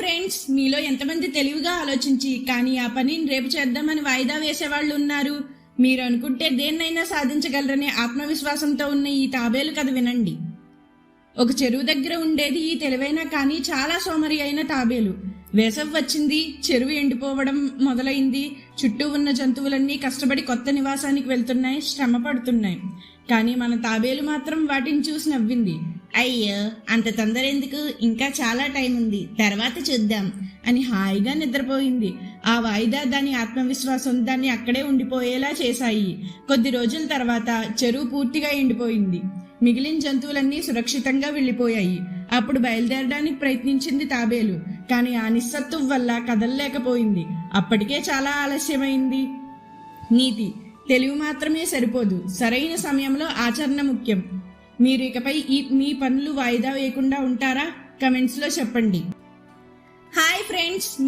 Friends మీలో ఎంతమంది తెలివిగా ఆలోచించి కానీ ఆ పనిని రేపు చేద్దామని వాయిదా వేసేవాళ్ళు ఉన్నారు. మీరు అనుకుంటే దేన్నైనా సాధించగలరనే ఆత్మవిశ్వాసంతో ఉన్న ఈ తాబేలు కథ వినండి. ఒక చెరువు దగ్గర ఉండేది ఈ తెలివైన కానీ చాలా సోమరి అయిన తాబేలు. వేసవి వచ్చింది చెరువు ఎండిపోవడం మొదలైంది. చుట్టూ ఉన్న జంతువులన్నీ కష్టపడి కొత్త నివాసానికి వెళ్తున్నాయి శ్రమ పడుతున్నాయి. కానీ మన తాబేలు మాత్రం వాటిని చూసి నవ్వింది. అయ్యో అంత తొందర ఎందుకు? ఇంకా చాలా టైం ఉంది. తర్వాత చూద్దాం అని హాయిగా నిద్రపోయింది. ఆ వాయిదా దాని ఆత్మవిశ్వాసం దాన్ని అక్కడే ఉండిపోయేలా చేశాయి. కొద్ది రోజుల తర్వాత చెరువు పూర్తిగా ఎండిపోయింది. మిగిలిన జంతువులన్నీ సురక్షితంగా వెళ్ళిపోయాయి. అప్పుడు బయలుదేరడానికి ప్రయత్నించింది తాబేలు కానీ ఆ నిస్సత్తువ వల్ల కదలలేకపోయింది. అప్పటికే చాలా ఆలస్యమైంది. నీతి తెలివి మాత్రమే సరిపోదు. సరైన సమయంలో ఆచరణ ముఖ్యం. మీరు ఇకపై ఈ మీ పనులు వాయిదా వేయకుండా ఉంటారా? కమెంట్స్లో చెప్పండి. Hi friends